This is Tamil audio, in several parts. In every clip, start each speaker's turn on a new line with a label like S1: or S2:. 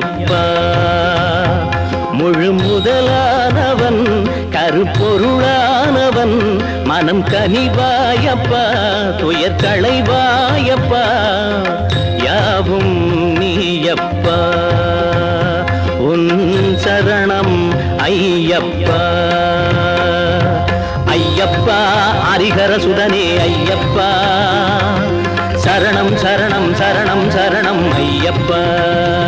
S1: ஐயப்பா. முழு முதலானவன் கருப்பொருளானவன் மனம் கனிவாயப்பா துயர் களைவாயப்பா. யாவும் நீயப்பா. உன் சரணம் ஐயப்பா. ஐயப்பா ஹரிஹர சுதனே ஐயப்பா. சரணம் சரணம் சரணம் சரணம் ஐயப்பா.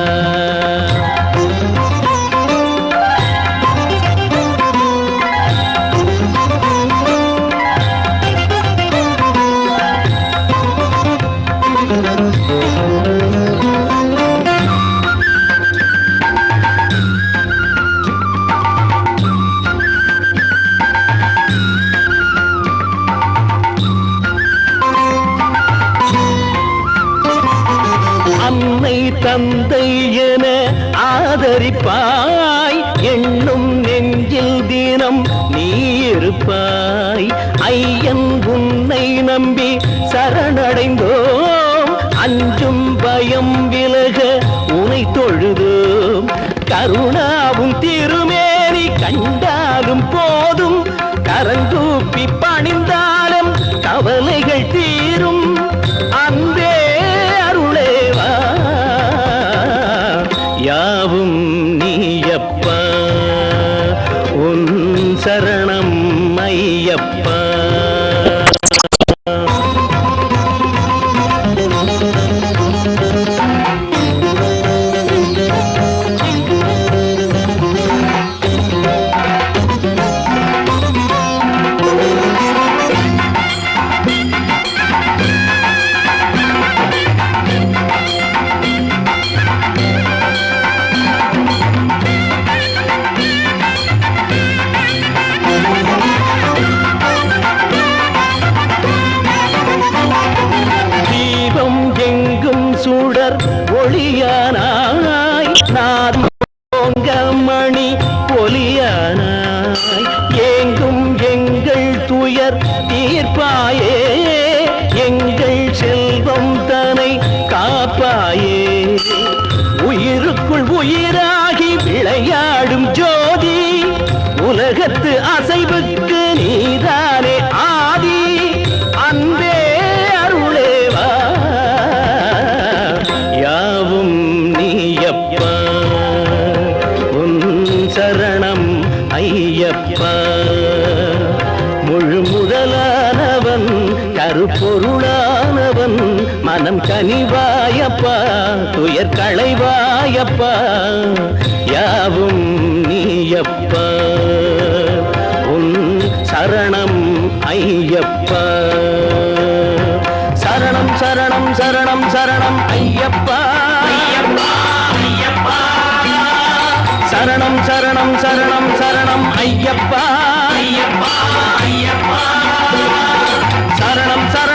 S1: தந்தை என ஆதரிப்பாய். எண்ணும் நெஞ்சில் தினம் நீ இருப்பாய். ஐயன் உன்னை நம்பி சரணடைந்தோம். அஞ்சும் பயம் விலக உனை தொழுதோம். கருணாவும் ஒளியானாய் நாதி போங்க மணி ஒலியானாய் ஏங்கும் எங்கள் துயர் தீர்ப்பாயே எங்கள் செல்வம் தனை காப்பாயே. உயிருக்குள் உயிராகி விளையாடும் ஜோதி உலகத்து அசைவுக்கு நீதானே கருப்பொருளானவன். மனம் கனிவாயப்பா. துயர் களைவாயப்பா. யாவும் நீயப்பா. உன் சரணம் ஐயப்பா. சரணம் சரணம் சரணம் சரணம் ஐயப்பா. சரணம் சரணம் சரணம் சரணம் ஐயப்பா. ஐயப்பா ஐயப்பா. మరణం సర.